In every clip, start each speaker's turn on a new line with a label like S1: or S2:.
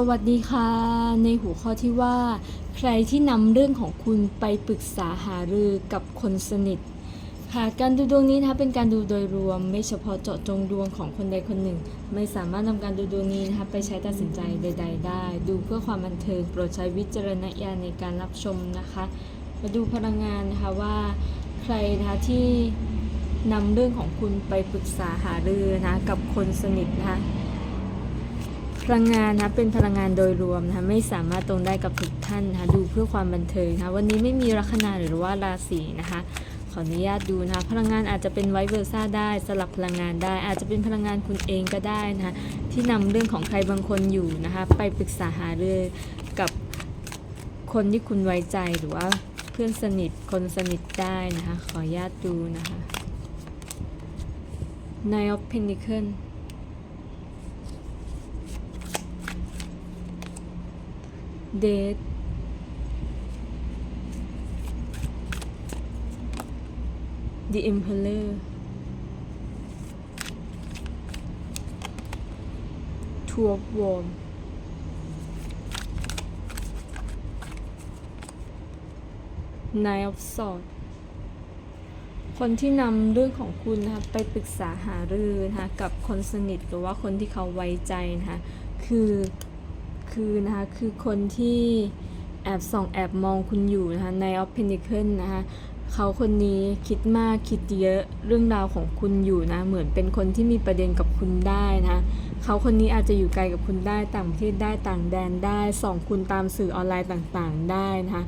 S1: สวัสดีค่ะ ในหัวข้อที่ว่า ใครที่นำเรื่องของคุณไปปรึกษาหารือกับคนสนิท ค่ะ การดูดวงนี้นะคะเป็นการดูโดยรวม ไม่เฉพาะเจาะจงดวงของคนใดคนหนึ่ง ไม่สามารถนำการดูดวงนี้นะคะไปใช้ตัดสินใจใด ๆ ได้ ดูเพื่อความบันเทิงโปรดใช้วิจารณญาณในการรับชมนะคะ มาดูพลังงานนะคะว่าใครนะคะที่นำเรื่องของคุณไปปรึกษาหารือนะคะกับคนสนิทนะคะ พลังงานนะเป็นพลังงานโดยรวมนะไม่สามารถตรงได้กับทุกท่านนะดูเพื่อความบันเทิงนะคะวันนี้ไม่มีลัคนาหรือว่าราศีนะคะขออนุญาตดูนะคะพลังงานอาจจะเป็นไวเวอร์ซ่าได้สลับพลังงานได้ อาจจะเป็นพลังงานคุณเองก็ได้นะที่นำเรื่องของใครบางคนอยู่นะคะไปปรึกษาหารือกับคนที่คุณไว้ใจหรือว่าเพื่อนสนิทคนสนิทได้นะคะขออนุญาตดูนะคะ Nine of Pentacles Death The Emperor Two of Wands Nine of Swords คนที่นำเรื่องของคุณนะคะไปปรึกษาหารือนะคะกับคนสนิทหรือว่าคนที่เขาไว้ใจนะคะคือ คือนะคะคือคนที่แอบส่องแอบมองคุณอยู่นะคะใน of Pentacles นะคะเขาคนนี้คิดมากคิดเยอะเรื่องราวของคุณอยู่นะ เหมือนเป็นคนที่มีประเด็นกับคุณได้นะเขาคนนี้อาจจะอยู่ไกลกับคุณได้ต่างประเทศได้ต่างแดนได้ส่องคุณตามสื่อออนไลน์ต่างๆ ได้นะคะ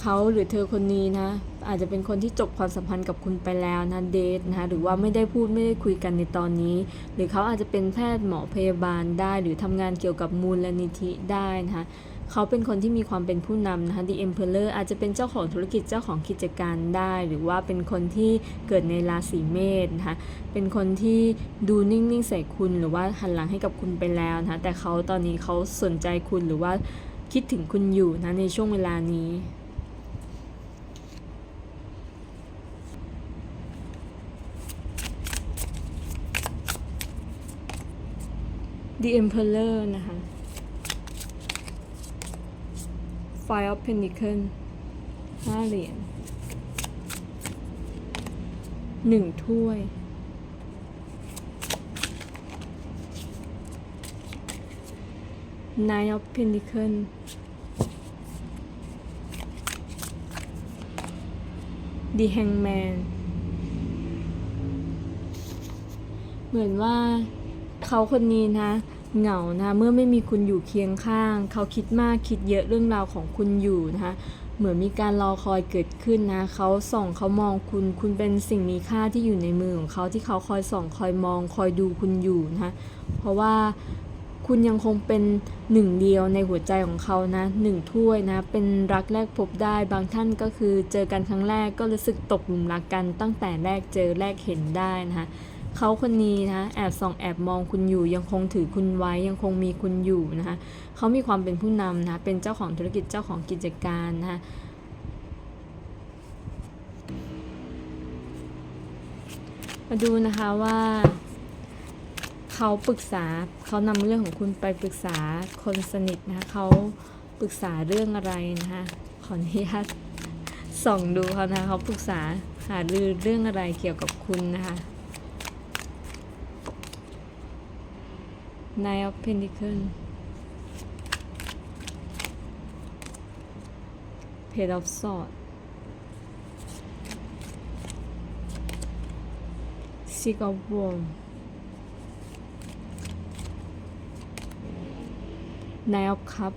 S1: เขาหรือเธอคนนี้นะ อาจจะเป็นคนที่จบความสัมพันธ์กับคุณไปแล้วนะเดทนะหรือว่าไม่ได้พูดไม่ได้คุยกันในตอนนี้ หรือเขาอาจจะเป็นแพทย์หมอพยาบาลได้ หรือทำงานเกี่ยวกับมูลนิธิได้นะคะเขาเป็นคนที่มีความเป็นผู้นำนะคะ The Emperor อาจจะเป็นเจ้าของธุรกิจเจ้าของกิจการได้ หรือว่าเป็นคนที่เกิดในราศีเมษนะคะ เป็นคนที่ดูนิ่งๆใส่คุณหรือว่าหันหลังให้กับคุณไปแล้วนะคะ แต่เขาตอนนี้เขาสนใจคุณหรือว่าคิดถึงคุณอยู่นะในช่วงเวลานี้ The Emperor นะคะ Five of Pentacles ห้าเหรียญหนึ่งถ้วย Nine of Pentacles The Hangman เหมือนว่า เขาคนนี้นะเหงานะเมื่อไม่มีคุณอยู่เคียงข้าง เขาคิดมากคิดเยอะเรื่องราวของคุณอยู่นะคะเหมือนมีการรอคอยเกิดขึ้นนะเขาส่องเขามองคุณ คุณเป็นสิ่งมีค่าที่อยู่ในมือของเขาที่เขาคอยส่องคอยมอง คอยดูคุณอยู่นะคะเพราะว่าคุณยังคงเป็นหนึ่งเดียวในหัวใจของเขานะหนึ่งถ้วยนะ เป็นรักแรกพบได้บางท่านก็คือเจอกันครั้งแรกก็รู้สึกตกหลุมรักกันตั้งแต่แรกเจอแรกเห็นได้นะคะ เขาคนนี้นะแอบส่องแอบมองคุณอยู่ ยังคงถือคุณไว้ยังคงมีคุณอยู่นะคะเขามีความเป็นผู้นำนะเป็นเจ้าของธุรกิจเจ้าของกิจการนะคะมาดูนะคะว่าเขาปรึกษาเขานำเรื่องของคุณไปปรึกษาคนสนิทนะคะเขาปรึกษาเรื่องอะไรนะคะขออนุญาตส่องดูเขานะะเขาปรึกษาหารือเรื่องอะไรเกี่ยวกับคุณนะคะ Nine of Pentacles Page of Swords Six of Wands Nine of Cups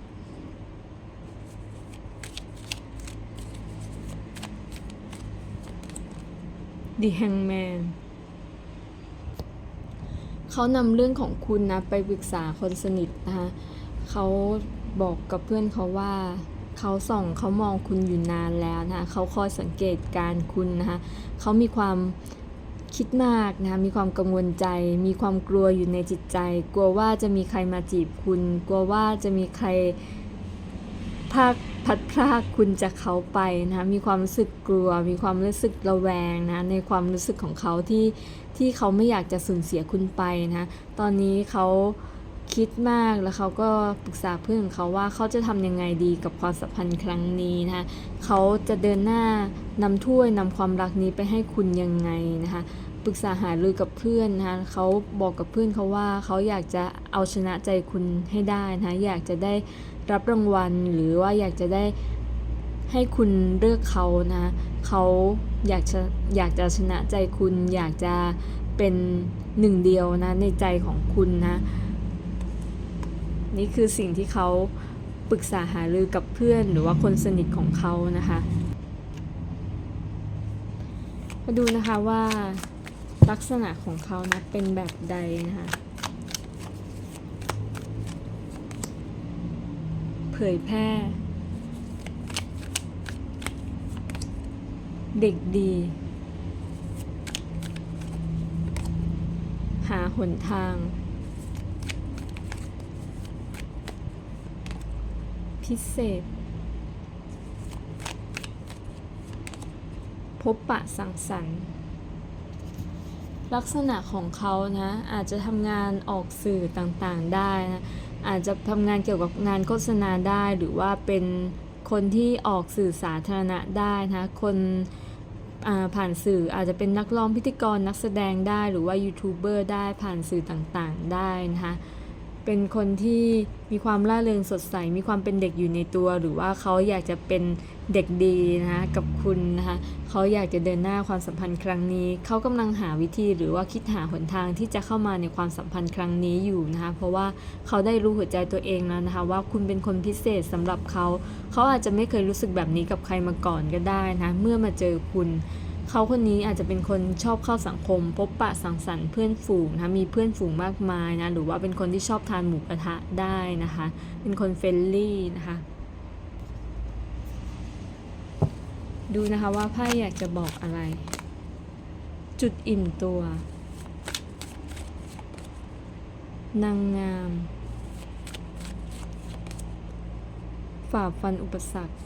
S1: The Hangman เขานำเรื่องของคุณนะไปปรึกษาคนสนิทนะคะเขาบอกกับเพื่อนเขาว่าเขาส่องเขามองคุณอยู่นานแล้วนะคะเขาคอยสังเกตการคุณนะคะเขามีความคิดมากนะคะมีความกังวลใจ มีความกลัวอยู่ในจิตใจ กลัวว่าจะมีใครมาจีบคุณ กลัวว่าจะมีใครพาก พัดพรากคุณจากเขาไปนะคะมีความรู้สึกกลัว มีความรู้สึกระแวงนะในความรู้สึกของเขาที่ที่เขาไม่อยากจะสูญเสียคุณไปนะตอนนี้เขาคิดมากแล้วเขาก็ปรึกษาเพื่อนของเขาว่าเขาจะทำยังไงดีกับความสัมพันธ์ครั้งนี้นะคะเขาจะเดินหน้านำถ้วยนำความรักนี้ไปให้คุณยังไงนะคะปรึกษาหารือกับเพื่อนนะคะเขาบอกกับเพื่อนเขาว่าเขาอยากจะเอาชนะใจคุณให้ได้นะะอยากจะได้ รับรางวัล หรือว่าอยากจะได้ให้คุณเลือกเขานะเขาอยากจะอยากจะชนะใจคุณ อยากจะเป็นหนึ่งเดียวนะในใจของคุณนะนี่คือสิ่งที่เขาปรึกษาหารือกับเพื่อนหรือว่าคนสนิทของเขานะคะมาดูนะคะว่าลักษณะของเขานะเป็นแบบใดนะคะ เผยแพร่ เด็กดี หาหนทาง พิเศษ พบปะสังสรรค์ลักษณะของเขานะ อาจจะทำงานออกสื่อต่างๆได้นะ อาจจะทำงานเกี่ยวกับงานโฆษณาได้ หรือว่าเป็นคนที่ออกสื่อสาธารณะได้นะคนผ่านสื่ออาจจะเป็นนักร้องพิธีกรนักแสดงได้ หรือว่ายูทูบเบอร์ได้ผ่านสื่อต่างๆ ได้นะคะ เป็นคนที่มีความร่าเริงสดใส มีความเป็นเด็กอยู่ในตัว หรือว่าเขาอยากจะเป็นเด็กดีนะคะกับคุณนะคะเขาอยากจะเดินหน้าความสัมพันธ์ครั้งนี้ เขากำลังหาวิธีหรือว่าคิดหาหนทางที่จะเข้ามาในความสัมพันธ์ครั้งนี้อยู่นะคะเพราะว่าเขาได้รู้หัวใจตัวเองแล้วนะคะว่าคุณเป็นคนพิเศษสำหรับเขา เขาอาจจะไม่เคยรู้สึกแบบนี้กับใครมาก่อนก็ได้นะเมื่อมาเจอคุณ เขาคนนี้อาจจะเป็นคนชอบเข้าสังคม พบปะสังสรรค์เพื่อนฝูงนะคะมีเพื่อนฝูงมากมายนะหรือว่าเป็นคนที่ชอบทานหมูกระทะได้นะคะ เป็นคนเฟรนลี่นะคะดูนะคะว่าไพ่อยากจะบอกอะไร จุดอิ่มตัว นางงาม ฝ่าฟันอุปสรรค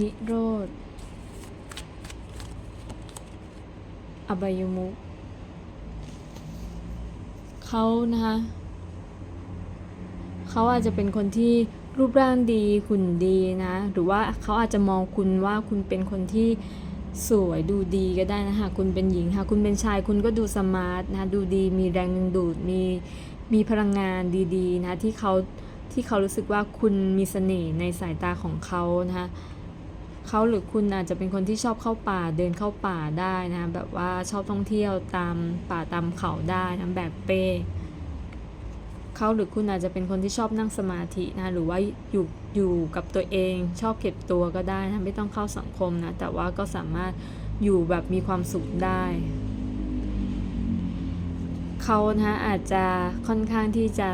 S1: นิโรธ อบายมุขเขานะคะเขาอาจจะเป็นคนที่รูปร่างดีหุ่นดีนะ หรือว่าเขาอาจจะมองคุณว่าคุณเป็นคนที่สวยดูดีก็ได้นะคะคุณเป็นหญิงค่ะคุณเป็นชายคุณก็ดูสมาร์ทนะดูดีมีแรงดึงดูดมีมีพลังงานดีๆนะที่เขาที่เขารู้สึกว่าคุณมีเสน่ห์ในสายตาของเขานะคะ เขาหรือคุณอาจจะเป็นคนที่ชอบเข้าป่าเดินเข้าป่าได้นะแบบว่าชอบท่องเที่ยวตามป่าตามเขาได้นะแบบเป้เขาหรือคุณอาจจะเป็นคนที่ชอบนั่งสมาธินะหรือว่าอยู่อยู่กับตัวเอง ชอบเก็บตัวก็ได้นะไม่ต้องเข้าสังคมนะแต่ว่าก็สามารถอยู่แบบมีความสุขได้เขานะอาจจะค่อนข้างที่จะ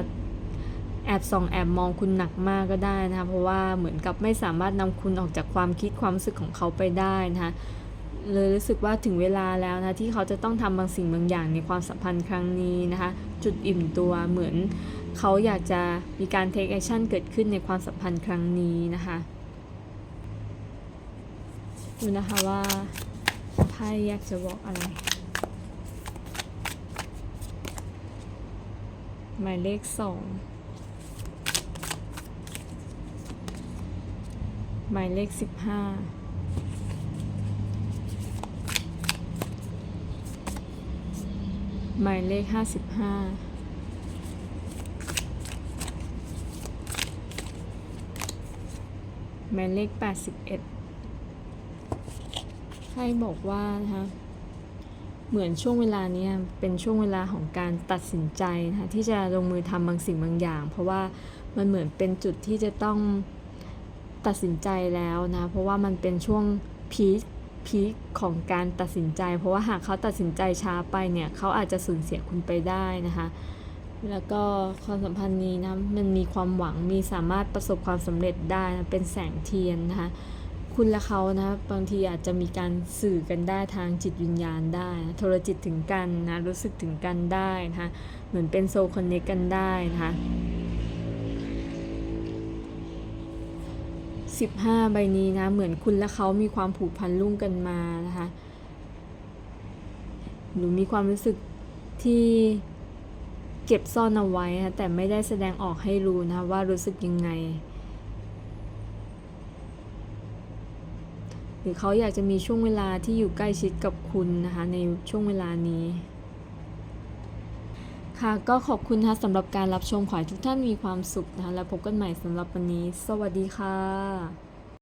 S1: แอบส่องแอบมองคุณหนักมากก็ได้นะคะเพราะว่าเหมือนกับไม่สามารถนำคุณออกจากความคิดความรู้สึกของเขาไปได้นะคะเลยรู้สึกว่าถึงเวลาแล้วนะที่เขาจะต้องทำบางสิ่งบางอย่างในความสัมพันธ์ครั้งนี้นะคะ จุดอิ่มตัวเหมือนเขาอยากจะมีการ take action เกิดขึ้นในความสัมพันธ์ครั้งนี้นะคะดูนะคะว่าไพ่อยากจะบอกอะไร หมายเลขสอง หมายเลขสิบห้าหมายเลขห้าสิบห้าหมายเลขแปดสิบเอ็ดให้บอกว่านะคะเหมือนช่วงเวลานี้เป็นช่วงเวลาของการตัดสินใจนะคะที่จะลงมือทำบางสิ่งบางอย่าง เพราะว่ามันเหมือนเป็นจุดที่จะต้อง ตัดสินใจแล้วนะ เพราะว่ามันเป็นช่วงพีคพีคของการตัดสินใจ เพราะว่าหากเขาตัดสินใจช้าไปเนี่ยเขาอาจจะสูญเสียคุณไปได้นะคะแล้วก็ความสัมพันธ์นี้นะมันมีความหวังมีสามารถประสบความสำเร็จได้นะเป็นแสงเทียนนะคะคุณและเขานะบางทีอาจจะมีการสื่อกันได้ทางจิตวิญญาณได้นะโทรจิตถึงกันนะรู้สึกถึงกันได้นะคะเหมือนเป็นโซลคอนเนคกันได้นะคะ 15 ใบนี้นะ เหมือนคุณและเขามีความผูกพันลุ่งกันมานะคะหรือมีความรู้สึกที่เก็บซ่อนเอาไว้นะแต่ไม่ได้แสดงออกให้รู้นะว่ารู้สึกยังไง หรือเขาอยากจะมีช่วงเวลาที่อยู่ใกล้ชิดกับคุณนะคะในช่วงเวลานี้ ค่ะก็ขอบคุณนะคะสำหรับการรับชมขอให้ทุกท่านมีความสุขนะคะแล้วพบกันใหม่สำหรับวันนี้ สวัสดีค่ะ